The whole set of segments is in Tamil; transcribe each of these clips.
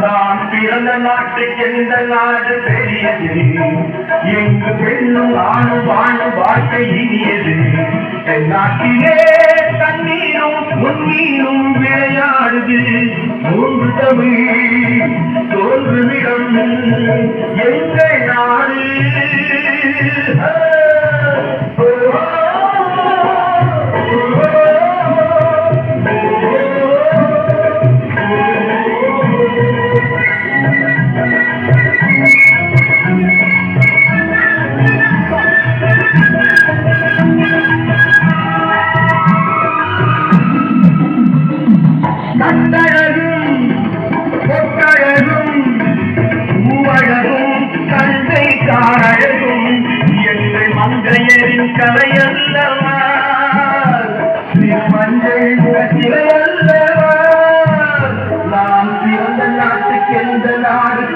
நான் பிறந்த நாட்டுக்கு எந்த நாடு பெரியது? எங்கு பெண்ணும் ஆணும் வாழும் வாழ்க்கை இனியது? என் நாட்டிலே தண்ணீரும் உன்னீரும் விளையாடுது. மூன்று தமிழ் தோன்றுமிடம் எங்கள் கட்டழகும் பொட்டழகும் மூவழகும் கண்டை காரழகும் எங்கள் மங்கையரின் கலையல்லவா மஞ்சள் சிலையல்லவா நாம் பிறந்த நாட்டுக்கு எந்த நாடு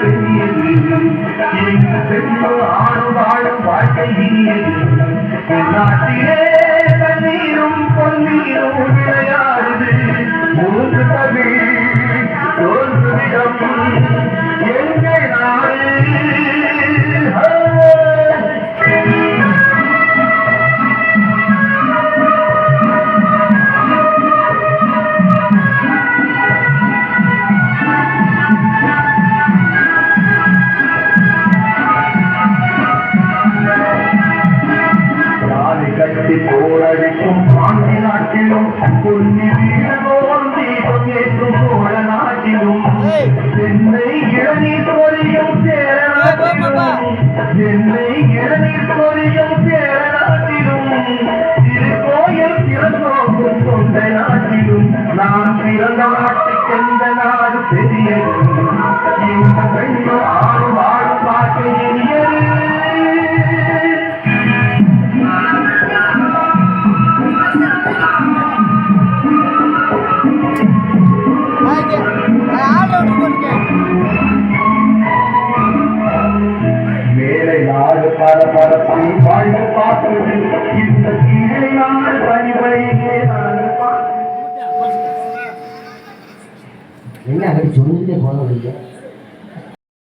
பெண்ணோ ஆணு வாழும் வாழ்க்கை நாட்டிலே தண்ணீரும் பொன்னீரும் உள்ள மூன்று தமிழ் பிறந்த நாட்டுக்கு எந்த நாடு பெரியது இந்த வாழ்க்கை இனியது. மேலை நாடு பரபரப்பை வாழ்ந்து பார்ப்பது Nè, cái súng đi!